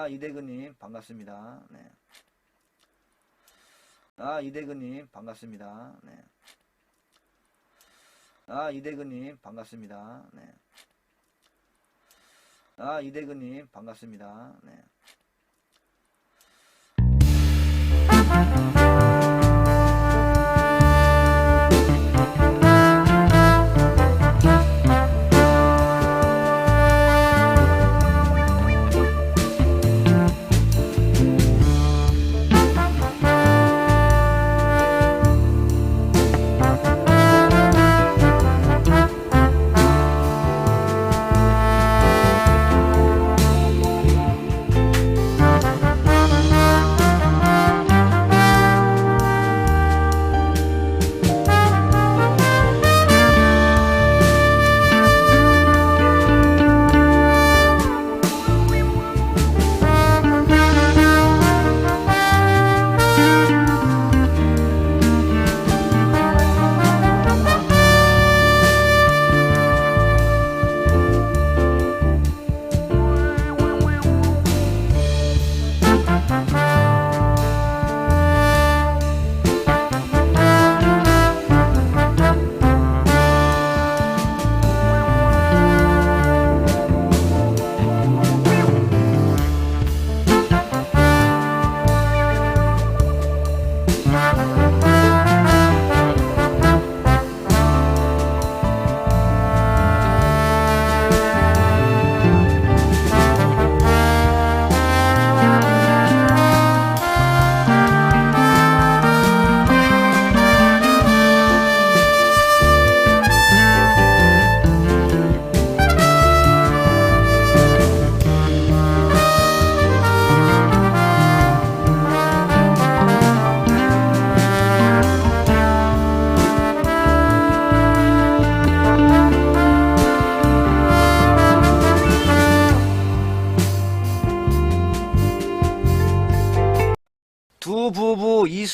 아, 이대근님, 반갑습니다. 네. 아, 이대근님, 반갑습니다. 네. 아, 이대근님, 반갑습니다. 네. 아, 이대근님, 반갑습니다. 네.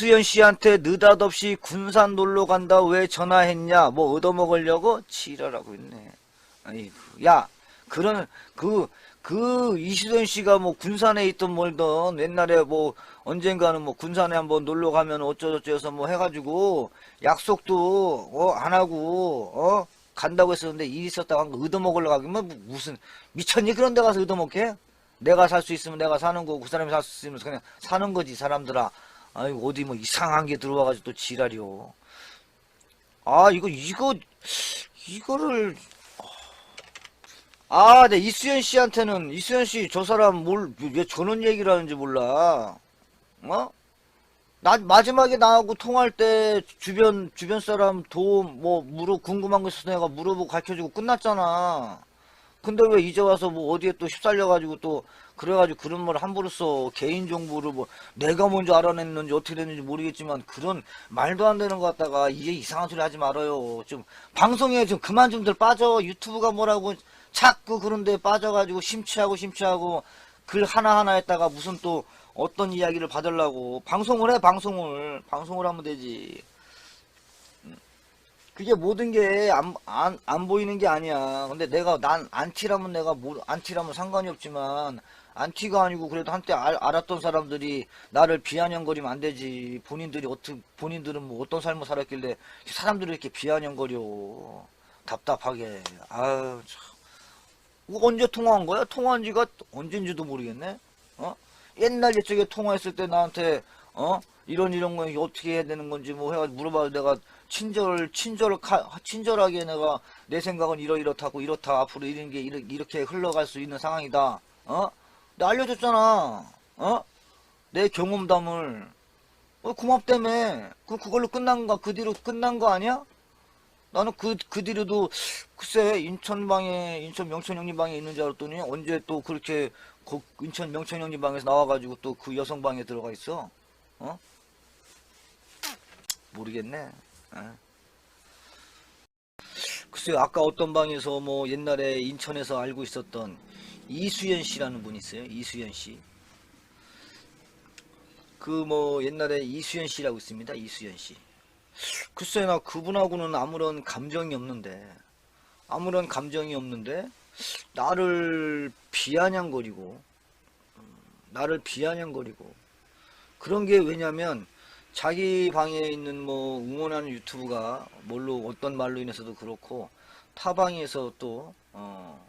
이수연 씨한테 느닷없이 군산 놀러 간다 왜 전화했냐 뭐 얻어먹으려고 지랄하고 있네. 아이고 야 그런 그그 이수연 씨가 뭐 군산에 있던 멀던 옛날에 뭐 언젠가는 뭐 군산에 한번 놀러 가면 어쩌저쩌 해서 뭐 해가지고 약속도 어 안 하고 어 간다고 했었는데 일 있었다고 한 거 얻어먹으려고 하기면 뭐 무슨 미쳤니? 그런 데 가서 얻어먹게? 내가 살 수 있으면 내가 사는 거고 그 사람이 살 수 있으면 그냥 사는 거지 사람들아 아이고 어디 뭐 이상한 게 들어와가지고 또 지랄이요 아 이거 이거 이거를 아, 네 이수연 씨한테는 이수연 씨 저 사람 뭘 왜 저런 얘기를 하는지 몰라. 어? 나 마지막에 나하고 통화할 때 주변 주변 사람 도움 뭐 물어 궁금한 거 있어서 내가 물어보고 가르쳐주고 끝났잖아. 근데 왜 이제 와서 뭐 어디에 또 휩쓸려가지고 또 그래가지고 그런 말 함부로 써 개인 정보를 뭐 내가 먼저 알아냈는지 어떻게 됐는지 모르겠지만 그런 말도 안 되는 거 갖다가 이제 이상한 소리 하지 말아요. 좀 방송에 좀 그만 좀들 빠져. 유튜브가 뭐라고 자꾸 그런데 빠져가지고 심취하고 심취하고 글 하나하나 했다가 무슨 또 어떤 이야기를 받으려고. 방송을 해 방송을. 방송을 하면 되지. 그게 모든 게안안안 보이는 게 아니야. 근데 내가 난 안티라면 내가 뭐 안티라면 상관이 없지만 안티가 아니고 그래도 한때 알, 알았던 사람들이 나를 비아냥거리면 안 되지 본인들이 어떻게 본인들은 뭐 어떤 삶을 살았길래 사람들이 이렇게 비아냥거려 답답하게 아유 참 언제 통화한 거야? 통화한 지가 언젠지도 모르겠네. 어? 옛날 옛적에 통화했을 때 나한테 어? 이런 이런 거 어떻게 해야 되는 건지 뭐 해가지고 물어봐도 내가 친절 친절 친절하게 내가 내 생각은 이러 이렇다고 이렇다 앞으로 이런 게 이렇게 흘러갈 수 있는 상황이다. 어? 나 알려줬잖아. 어? 내 경험담을 어, 고맙다며. 그 그걸로 끝난 거 그 뒤로 끝난 거 아니야? 나는 그, 그 뒤로도, 글쎄, 인천방에, 인천 명천 형님 방에 있는 줄 알았더니, 언제 또 그렇게, 그 인천 명천 형님 방에서 나와가지고 또 그 여성 방에 들어가 있어? 어? 모르겠네. 어. 글쎄, 아까 어떤 방에서 뭐 옛날에 인천에서 알고 있었던 이수연 씨라는 분이 있어요. 이수연 씨. 그 뭐 옛날에 이수연 씨라고 있습니다. 이수연 씨. 글쎄 나 그분하고는 아무런 감정이 없는데 아무런 감정이 없는데 나를 비아냥거리고 음, 나를 비아냥거리고 그런 게 왜냐면 자기 방에 있는 뭐 응원하는 유튜브가 뭘로 어떤 말로 인해서도 그렇고 타 방에서 또 어,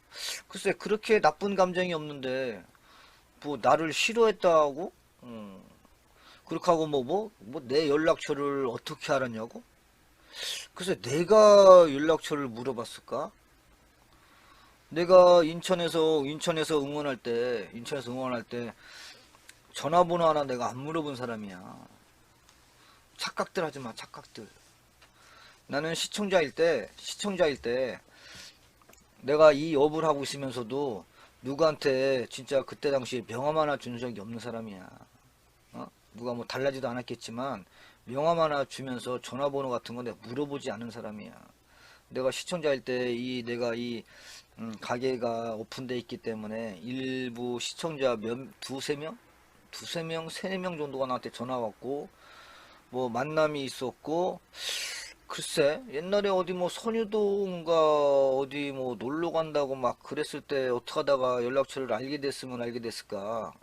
글쎄 그렇게 나쁜 감정이 없는데 뭐 나를 싫어했다고? 음, 그렇게 하고 뭐 뭐 뭐 내 연락처를 어떻게 알았냐고? 글쎄 내가 연락처를 물어봤을까? 내가 인천에서 인천에서 응원할 때 인천에서 응원할 때 전화번호 하나 내가 안 물어본 사람이야. 착각들 하지 마 착각들. 나는 시청자일 때 시청자일 때 내가 이 업을 하고 있으면서도 누구한테 진짜 그때 당시에 명함 하나 준 적이 없는 사람이야. 어? 누가 뭐 달라지도 않았겠지만 명함 하나 주면서 전화번호 같은 거 내가 물어보지 않은 사람이야. 내가 시청자일 때 이 내가 이 음, 가게가 오픈돼 있기 때문에 일부 시청자 몇 두세 명? 두세 명 세네 명 정도가 나한테 전화 왔고 뭐 만남이 있었고 글쎄 옛날에 어디 뭐 선유도인가 어디 뭐 놀러 간다고 막 그랬을 때 어떻게 하다가 연락처를 알게 됐으면 알게 됐을까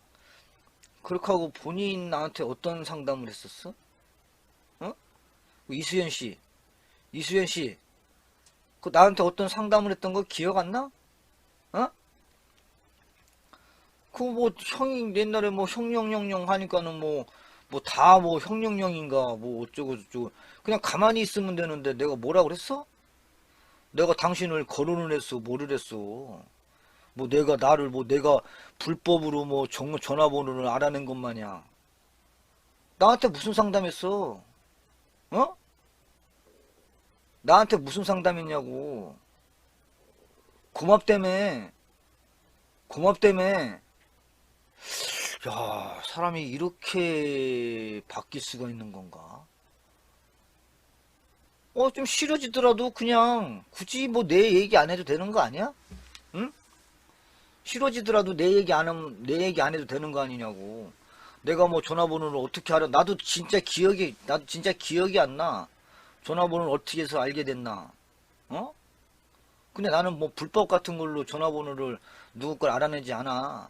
그렇게 하고 본인 나한테 어떤 상담을 했었어? 어? 이수연 씨 이수연 씨 그 나한테 어떤 상담을 했던 거 기억 안 나? 어? 그 뭐 형이 옛날에 뭐 형령령령 하니까는 뭐 뭐 다 뭐 형령령인가 뭐 어쩌고 저쩌고 그냥 가만히 있으면 되는데 내가 뭐라 그랬어? 내가 당신을 거론을 했어 뭐를 했어 뭐 내가 나를 뭐 내가 불법으로 뭐 정, 전화번호를 알아낸 것 마냥 나한테 무슨 상담했어? 어? 나한테 무슨 상담했냐고 고맙다며 고맙다며 야 사람이 이렇게 바뀔 수가 있는 건가 어 좀 싫어지더라도 그냥 굳이 뭐 내 얘기 안 해도 되는 거 아니야? 응? 싫어지더라도 내 얘기 안 하면 내 얘기 안 해도 되는 거 아니냐고 내가 뭐 전화번호를 어떻게 알아 나도 진짜 기억이 나도 진짜 기억이 안 나 전화번호를 어떻게 해서 알게 됐나 어? 근데 나는 뭐 불법 같은 걸로 전화번호를 누구 걸 알아내지 않아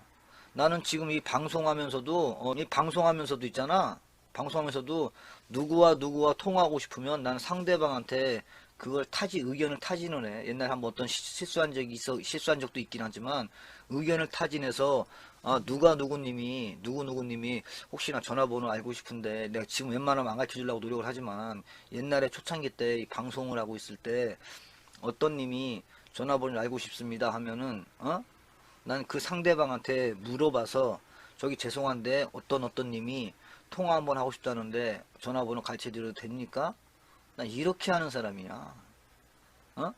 나는 지금 이 방송하면서도 어, 이 방송하면서도 있잖아 방송하면서도 누구와 누구와 통화하고 싶으면 나는 상대방한테 그걸 타지 의견을 타진을 해 옛날에 한번 어떤 시- 실수한 적이 있어 실수한 적도 있긴 하지만 의견을 타진해서 아 누가 누구님이 누구 누구님이 혹시나 전화번호 알고 싶은데 내가 지금 웬만하면 안 가르쳐 주려고 노력을 하지만 옛날에 초창기 때이 방송을 하고 있을 때 어떤 님이 전화번호를 알고 싶습니다 하면은 어? 난 그 상대방한테 물어봐서 저기 죄송한데 어떤 어떤 님이 통화 한번 하고 싶다는데 전화번호 가르쳐 드려도 됩니까? 난 이렇게 하는 사람이야. 어?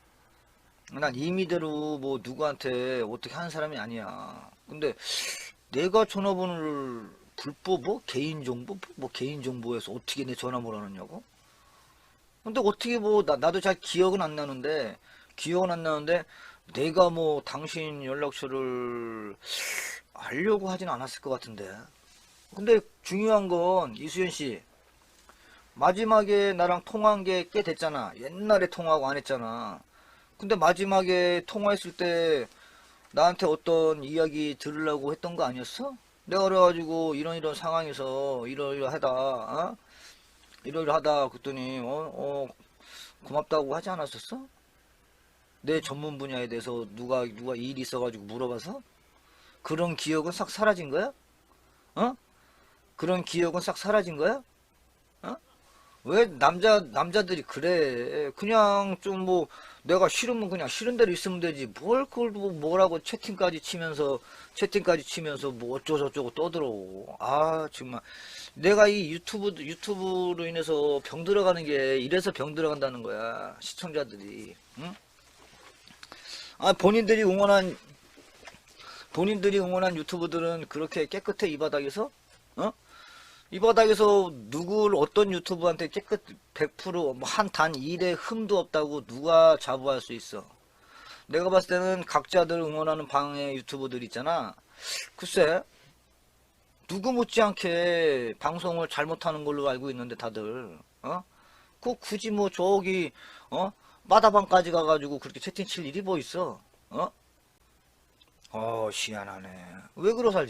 난 임의대로 뭐 누구한테 어떻게 하는 사람이 아니야. 근데 내가 전화번호를 불법 뭐 개인정보 뭐 개인정보에서 어떻게 내 전화번호 하느냐고? 근데 어떻게 뭐 나, 나도 잘 기억은 안 나는데 기억은 안 나는데 내가 뭐 당신 연락처를 알려고 하진 않았을 것 같은데 근데 중요한 건 이수연 씨 마지막에 나랑 통화한 게 꽤 됐잖아 옛날에 통화하고 안 했잖아 근데 마지막에 통화했을 때 나한테 어떤 이야기 들으려고 했던 거 아니었어? 내가 그래가지고 이런 이런 상황에서 이러이러하다 어? 이러이러하다 그랬더니 어, 어 고맙다고 하지 않았었어? 내 전문 분야에 대해서 누가 누가 일이 있어가지고 물어봐서 그런 기억은 싹 사라진 거야? 어? 그런 기억은 싹 사라진 거야? 어? 왜 남자 남자들이 그래? 그냥 좀 뭐 내가 싫으면 그냥 싫은 대로 있으면 되지. 뭘 그걸 뭐 뭐라고 채팅까지 치면서 채팅까지 치면서 뭐 어쩌고저쩌고 떠들어. 아 정말 내가 이 유튜브 유튜브로 인해서 병 들어가는 게 이래서 병 들어간다는 거야 시청자들이. 응? 아 본인들이 응원한 본인들이 응원한 유튜브들은 그렇게 깨끗해 이 바닥에서 어? 이 바닥에서 누굴 어떤 유튜브한테 깨끗 100%한 단 1의 흠도 없다고 누가 자부할 수 있어 내가 봤을 때는 각자들 응원하는 방의 유튜브들 있잖아 글쎄 누구 못지않게 방송을 잘못하는 걸로 알고 있는데 다들 어? 그 굳이 뭐 저기 어? 마다방까지 가가지고 그렇게 채팅 칠 일이 뭐 있어 어? 어, 희한하네. 왜 그러 살지?